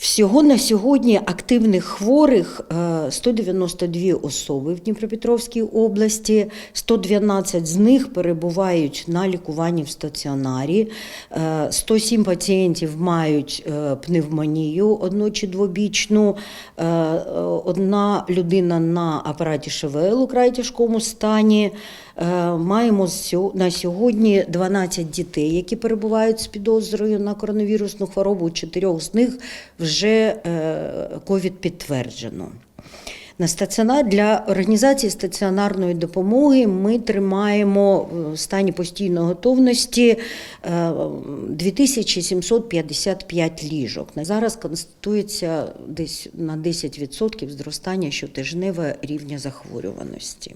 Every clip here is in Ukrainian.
Всього на сьогодні активних хворих е, 192 особи в Дніпропетровській області, 112 з них перебувають на лікуванні в стаціонарі, е, 107 пацієнтів мають е, пневмонію одну чи двобічну, е, е, одна людина на апараті ШВЛ у край тяжкому стані. Е, Маємо на сьогодні 12 дітей, які перебувають з підозрою на коронавірусну хворобу. Чотирьох з них вже ковід підтверджено. На стаціонар для організації стаціонарної допомоги ми тримаємо в стані постійної готовності е, 2755 ліжок. На зараз констатується десь на 10% зростання щотижневого рівня захворюваності.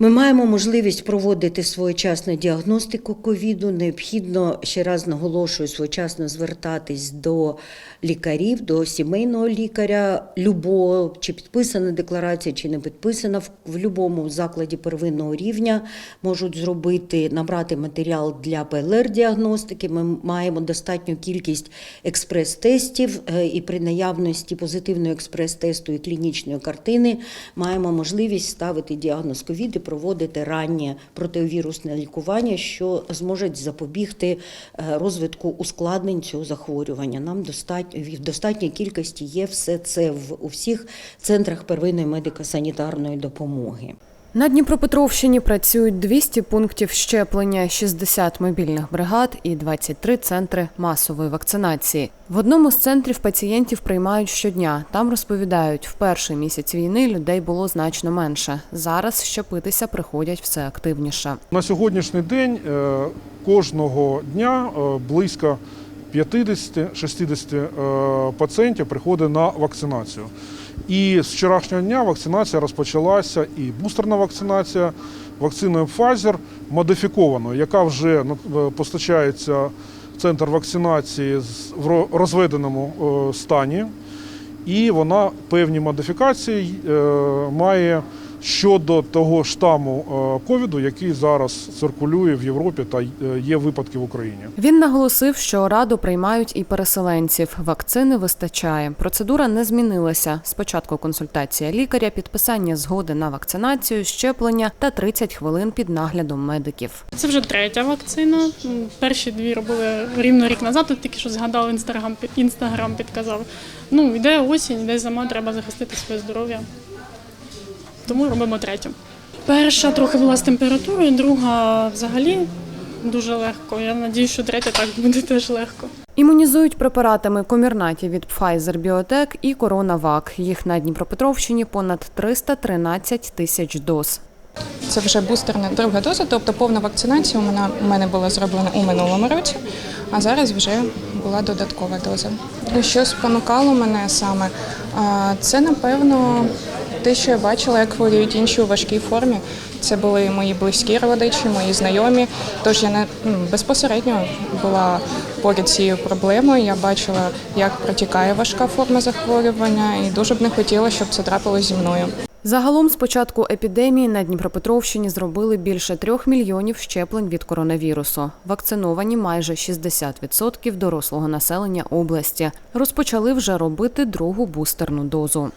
Ми маємо можливість проводити своєчасну діагностику ковіду. Необхідно ще раз наголошую своєчасно звертатись до лікарів, до сімейного лікаря, любого, чи підписана декларація, чи не підписана в, будь-якому закладі первинного рівня можуть зробити, набрати матеріал для ПЛР-діагностики. Ми маємо достатню кількість експрес-тестів е, і при наявності позитивного експрес-тесту і клінічної картини маємо можливість ставити діагноз ковід і проводити раннє противірусне лікування, що зможе запобігти е, розвитку ускладнень цього захворювання. Нам достатньо в достатній кількості є все це в у всіх центрах первинної медико-санітарної допомоги. На Дніпропетровщині працюють 200 пунктів щеплення, 60 мобільних бригад і 23 центри масової вакцинації. В одному з центрів пацієнтів приймають щодня. Там розповідають, в перший місяць війни людей було значно менше. Зараз щепитися приходять все активніше. На сьогоднішній день е, кожного дня е, близько 50-60 е, пацієнтів приходить на вакцинацію. І з вчорашнього дня вакцинація розпочалася і бустерна вакцинація вакциною Pfizer модифікованою, яка вже е, постачається в центр вакцинації в розведеному е, стані. І вона певні модифікації е, має щодо того штаму е, ковіду, який зараз циркулює в Європі та е, є випадки в Україні. Він наголосив, що раду приймають і переселенців. Вакцини вистачає. Процедура не змінилася. Спочатку консультація лікаря, підписання згоди на вакцинацію, щеплення та 30 хвилин під наглядом медиків. Це вже третя вакцина. Перші дві робили рівно рік назад. Тут тільки що згадав інстаграм, інстаграм підказав. Ну, йде осінь, йде зима, треба захистити своє здоров'я. Тому робимо третю. Перша трохи була з температурою, друга взагалі дуже легко. Я сподіваюся, що третя так буде теж легко. Імунізують препаратами комірнаті від Pfizer Biotech і CoronaVac. Їх на Дніпропетровщині понад 313 тисяч доз. Це вже бустерна друга доза, тобто повна вакцинація у мене, у мене була зроблена у минулому році, а зараз вже була додаткова доза. Що спонукало мене саме? Це, напевно, те, що я бачила, як хворіють інші у важкій формі. Це були мої близькі родичі, мої знайомі. Тож я не безпосередньо була поряд цією проблемою. Я бачила, як протікає важка форма захворювання, і дуже б не хотіла, щоб це трапилось зі мною. Загалом з початку епідемії на Дніпропетровщині зробили більше трьох мільйонів щеплень від коронавірусу. Вакциновані майже 60% дорослого населення області. Розпочали вже робити другу бустерну дозу.